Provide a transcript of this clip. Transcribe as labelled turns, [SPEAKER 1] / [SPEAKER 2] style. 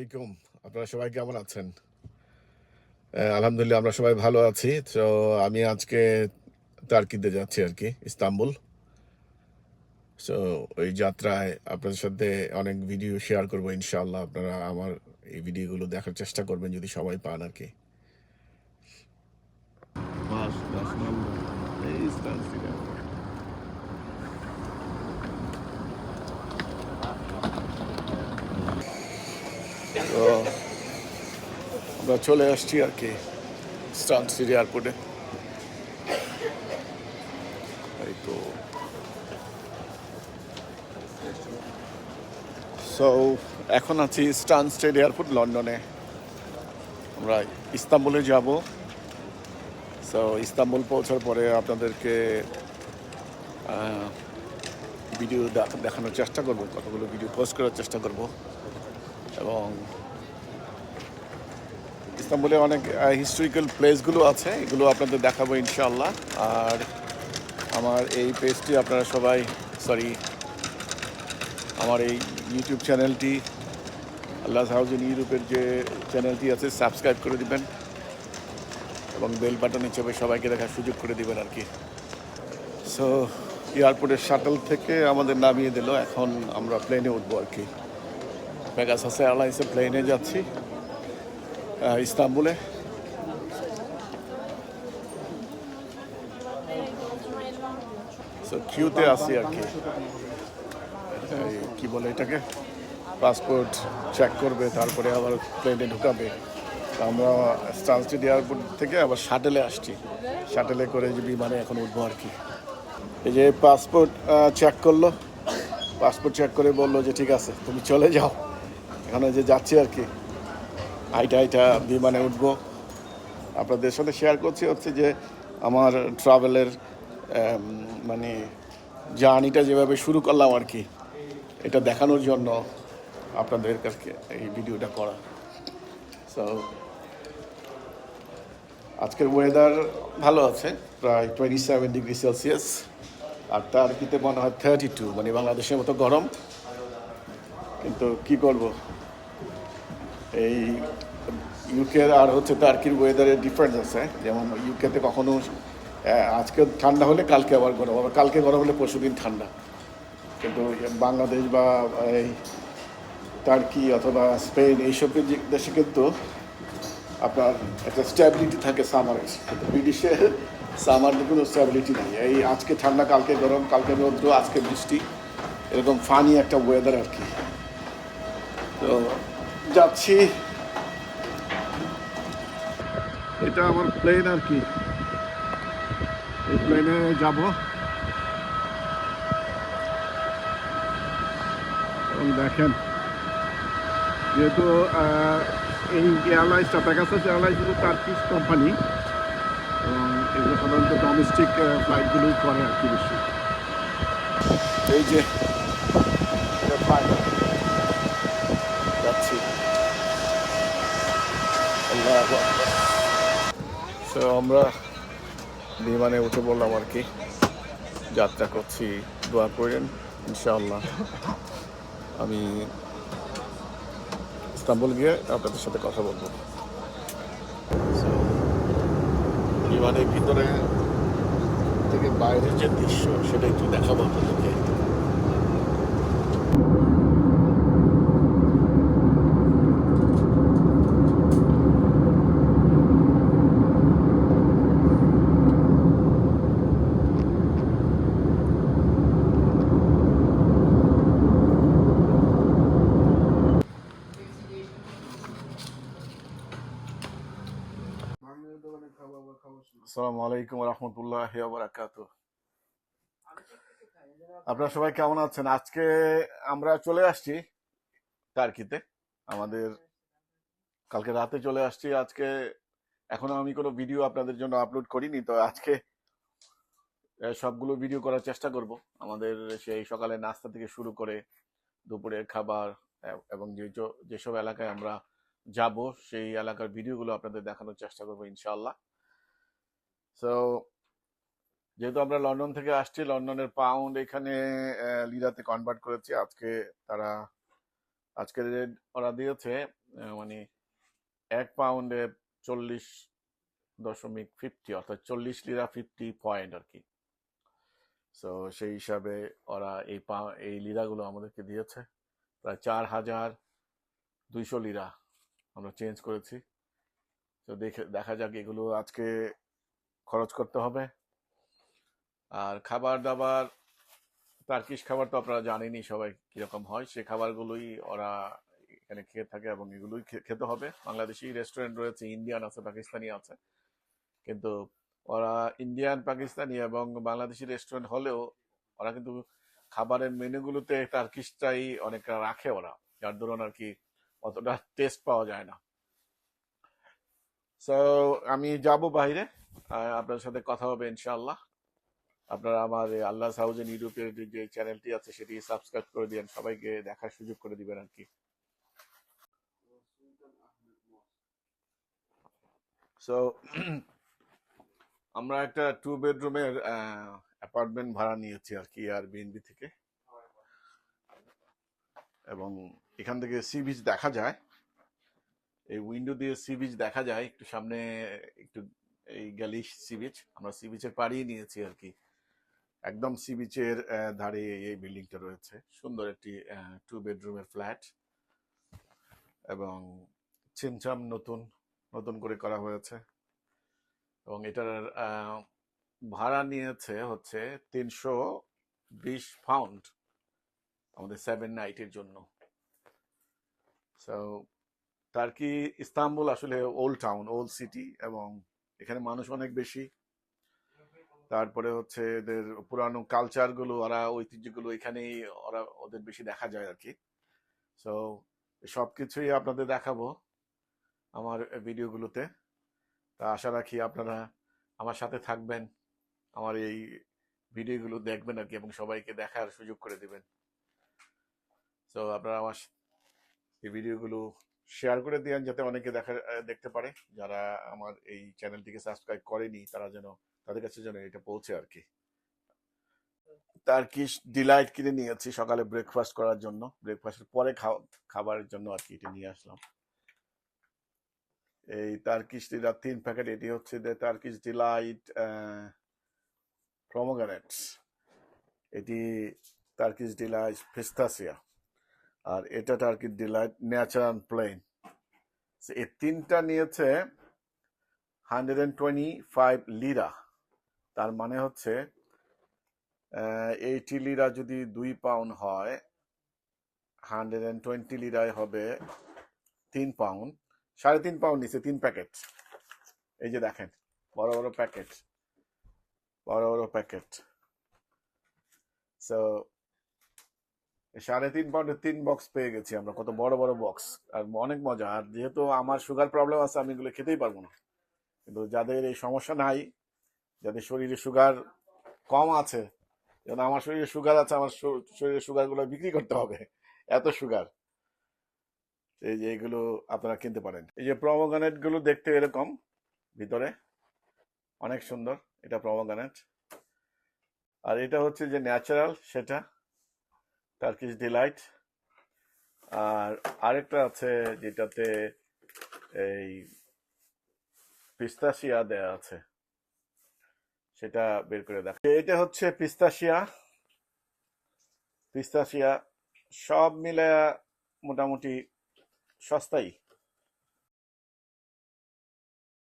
[SPEAKER 1] আলাইকুম। আপনারা সবাই কেমন আছেন? আলহামদুলিল্লাহ, আমরা সবাই ভালো আছি। তো আমি আজকে টার্কিতে যাচ্ছি আর কি, ইস্তাম্বুল। সো ওই যাত্রায় আপনাদের সাথে অনেক ভিডিও শেয়ার করব ইনশাআল্লাহ। আপনারা আমার এই ভিডিওগুলো দেখার চেষ্টা করবেন যদি সবাই পান আর কি। তো আমরা চলে আসছি আর কি স্টান সিটি এয়ারপোর্টে। এই তো। সো এখন আছি স্টান স্টেট এয়ারপোর্ট, লন্ডনে। আমরা ইস্তাম্বুলে যাব। সো ইস্তাম্বুল পৌঁছার পরে আপনাদেরকে ভিডিও দেখানোর চেষ্টা করব, কতগুলো ভিডিও পোস্ট করার চেষ্টা করব। এবং ইস্তাম্বুলে অনেক হিস্টোরিক্যাল প্লেসগুলো আছে, এগুলো আপনাদের দেখাবো ইনশাআল্লাহ। আর আমার এই পেজটি আপনারা সবাই সরি আমার এই ইউটিউব চ্যানেলটি আল্লাহ হাউজিন ইউরোপের যে চ্যানেলটি আছে সাবস্ক্রাইব করে দিবেন এবং বেল বাটন হিসেবে সবাইকে দেখার সুযোগ করে দিবেন আর কি। সো এয়ারপোর্টের শাটল থেকে আমাদের নামিয়ে দিল, এখন আমরা প্লেনে উঠবো আর কি। পেগাসাস এয়ারলাইন্সের প্লেনে যাচ্ছি ইস্তাম্বুলে। কিউতে আসি আর কি। কি বলে এটাকে? পাসপোর্ট চেক করবে, তারপরে আবার প্লেনে ঢুকাবে। আমরা স্টানস্টেড এয়ারপোর্ট থেকে আবার শাটেলে আসছি। শাটেলে করে যে বিমানে এখন উঠবো আর কি। এই যে পাসপোর্ট চেক করল। পাসপোর্ট চেক করে বলল যে, ঠিক আছে, তুমি চলে যাও। এখানে যে যাচ্ছি আর কি আইটা আইটা বিমানে উঠবো। আপনাদের সাথে শেয়ার করছি হচ্ছে যে আমার ট্রাভেলের মানে জার্নিটা যেভাবে শুরু করলাম আর কি, এটা দেখানোর জন্য আপনাদের কাছে এই ভিডিওটা করা। সো আজকের ওয়েদার ভালো আছে, প্রায় টোয়েন্টি সেভেন ডিগ্রি সেলসিয়াস আর তার কিতে মনে হয় থার্টি টু মানে বাংলাদেশের মতো গরম। কিন্তু কি করব? এই ইউকের আর হচ্ছে টার্কির ওয়েদারের ডিফারেন্স আছে। যেমন ইউকেতে কখনো আজকে ঠান্ডা হলে কালকে আবার গরম আবার কালকে গরম হলে পরশু দিন ঠান্ডা। কিন্তু বাংলাদেশ বা এই টার্কি অথবা স্পেন এইসব দেশে কিন্তু আপনার একটা স্ট্যাবিলিটি থাকে সামারের কিন্তু ব্রিটিশের সামারের কোনো স্ট্যাবিলিটি নেই। এই আজকে ঠান্ডা, কালকে গরম, কালকে রৌদ্র, আজকে বৃষ্টি, এরকম ফানি একটা ওয়েদার আর কি। তো যাচ্ছি। এটা আমার প্লেন আর কি। এই প্লেনে যাব। দেখেন, যেহেতু এই এয়ারলাইন্সটা প্যাকাসাস এয়ারলাইন্স কিন্তু টার্কিশ কোম্পানি এবং এগুলো সাধারণত ডোমেস্টিক ফ্লাইটগুলোই করে আর কি বেশি। এই যে, এটা flight। যাচ্ছি তো আমরা বিমানে উঠে বললাম আর কি, যাত্রা করছি দোয়া করেন ইনশাআল্লাহ। আমি ইস্তাম্বুল গিয়ে আপনাদের সাথে কথা বলব। বিমানের ভিতরে থেকে বাইরের যে দৃশ্য, সেটা একটু দেখাবো আপনাদেরকে। আসসালামু আলাইকুম রহমতুল্লাহ বারাকাত আপনারা সবাই কেমন আছেন? আজকে আমরা চলে আসছি টার্কিতে। আমাদের কালকে রাতে চলে আসছি। আজকে এখনও আমি কোনো ভিডিও আপনাদের জন্য আপলোড করিনি, তো আজকে সবগুলো ভিডিও করার চেষ্টা করব। আমাদের সেই সকালে নাস্তা থেকে শুরু করে দুপুরের খাবার এবং যে যেসব এলাকায় আমরা যাব, সেই এলাকার ভিডিওগুলো আপনাদের দেখানোর চেষ্টা করব ইনশাআল্লাহ। সো যেহেতু আমরা লন্ডন থেকে আসছি, লন্ডনের পাউন্ড এখানে লিরাতে কনভার্ট করেছি। আজকে তারা আজকের রেট ওরা দিয়েছে মানে এক পাউন্ডে চল্লিশ দশমিক ফিফটি অর্থাৎ চল্লিশ লিরা ফিফটি পয়েন্ট আর কি। সো সেই হিসাবে ওরা এই পা, এই লিরাগুলো আমাদেরকে দিয়েছে। প্রায় চার হাজার দুইশো লিরা আমরা চেঞ্জ করেছি। তো দেখে, দেখা যাক এগুলো আজকে খরচ করতে হবে। আর খাবার দাবার টার্কিশ খাবার তো আপনারা জানেনই সবাই কীরকম হয়। সে খাবারগুলোই ওরা এখানে খেয়ে থাকে এবং এগুলোই খেতে হবে। বাংলাদেশি রেস্টুরেন্ট রয়েছে ইন্ডিয়ান আছে পাকিস্তানি আছে। কিন্তু ওরা ইন্ডিয়ান পাকিস্তানি এবং বাংলাদেশি রেস্টুরেন্ট হলেও ওরা কিন্তু খাবারের মেনুগুলোতে টার্কিশটাই অনেকটা রাখে ওরা। যার ধরুন আর কি অতটা টেস্ট পাওয়া যায় না। সো আমি যাব বাইরে। আপনার সাথে কথা হবে ইনশাআল্লাহ। আপনারা আমার আল্লাহ সাউজেন ইউটিউবের যে চ্যানেলটি আছে, সেটি সাবস্ক্রাইব করে দিবেন সবাইকে দেখার সুযোগ করে দিবেন আর কি। সো আমরা একটা টু বেডরুমের অ্যাপার্টমেন্ট ভাড়া নিয়েছি আর কি আর বিএনবি থেকে। এবং এখান থেকে সি বিচ দেখা যায়। এই উইন্ডো দিয়ে সি বিচ দেখা যায়। একটু সামনে, একটু এই গ্যালিশ সি বিচ আমরা সি বিচের পাড়িয়ে নিয়েছি আর কি একদম সি বিচের ধারে এই বিল্ডিংটা রয়েছে। সুন্দর একটি টু বেডরুমের ফ্ল্যাট এবং ছিমছাম নতুন নতুন করে করা হয়েছে। এবং এটার ভাড়া নিয়েছে হচ্ছে তিনশো বিশ পাউন্ড আমাদের সেভেন নাইটের জন্য। সো টার্কি ইস্তাম্বুল আসলে ওল্ড টাউন ওল্ড সিটি এবং এখানে মানুষ অনেক বেশি। তারপরে হচ্ছে এদের পুরানো কালচারগুলো, ওরা ঐতিহ্যগুলো এখানেই ওরা ওদের বেশি দেখা যায় আর কি সো সবকিছুই আপনাদের দেখাবো আমার ভিডিওগুলোতে। তা আশা রাখি আপনারা আমার সাথে থাকবেন, আমার এই ভিডিওগুলো দেখবেন আর কি এবং সবাইকে দেখার সুযোগ করে দেবেন। তো আপনারা আমার এই ভিডিওগুলো শেয়ার করে দিয়েন যাতে অনেকে দেখা দেখতে পারে। যারা আমার এই চ্যানেলটিকে সাবস্ক্রাইব করেনি, তারা যেন, তাদের কাছে যেন এটা পৌঁছে আর কি। তার টার্কিশ ডিলাইট কিনে নিয়েছি সকালে ব্রেকফাস্ট করার জন্য। ব্রেকফাস্টের পরে খাবারের জন্য আর কি এটা নিয়ে আসলাম। এই টার্কিশ ডিলার তিন প্যাকেট, এটি হচ্ছে যে টার্কিশ ডিলাইট প্রমোগানেটস এটি তার টার্কিশ ডিলাইট পিস্তাসিয়া। আর এটা টার্কিশ ডিলাইট ন্যাচারাল প্লেন এই তিনটা নিয়েছে hundred and twenty five lira তার মানে হচ্ছে এইটি লিরা যদি দুই পাউন্ড হয় হান্ড্রেড অ্যান্ড টোয়েন্টি লিরায় হবে তিন পাউন্ড সাড়ে তিন পাউন্ড নিচ্ছে তিন প্যাকেট এই যে দেখেন, বড় বড় প্যাকেট বড় বড় প্যাকেট সো সাড়ে তিন পাউন্ডের তিন বক্স পেয়ে গেছি আমরা, কত বড় বড় বক্স আর অনেক মজা, আর যেহেতু আমার সুগার প্রবলেম আছে, আমি এগুলো খেতেই পারব না। কিন্তু যাদের এই সমস্যা নাই, যাদের শরীরে সুগার কম আছে, যেন আমার শরীরে সুগার আছে, আমার শর- শরীরে সুগারগুলো বিক্রি করতে হবে, এত সুগার এই যে এগুলো আপনারা কিনতে পারেন। এই যে প্রমোগানেটগুলো দেখতে এরকম, ভিতরে। অনেক সুন্দর, এটা প্রমোগানেট আর এটা হচ্ছে যে ন্যাচারাল সেটা টার্কিশ ডিলাইট আর আরেকটা আছে যেটাতে এই পিস্তাশিয়া দেয়া আছে। সেটা বের করে দেখ। এটা হচ্ছে পিস্তাশিয়া। পিস্তাশিয়া সব মিলে মোটামুটি সস্তাই।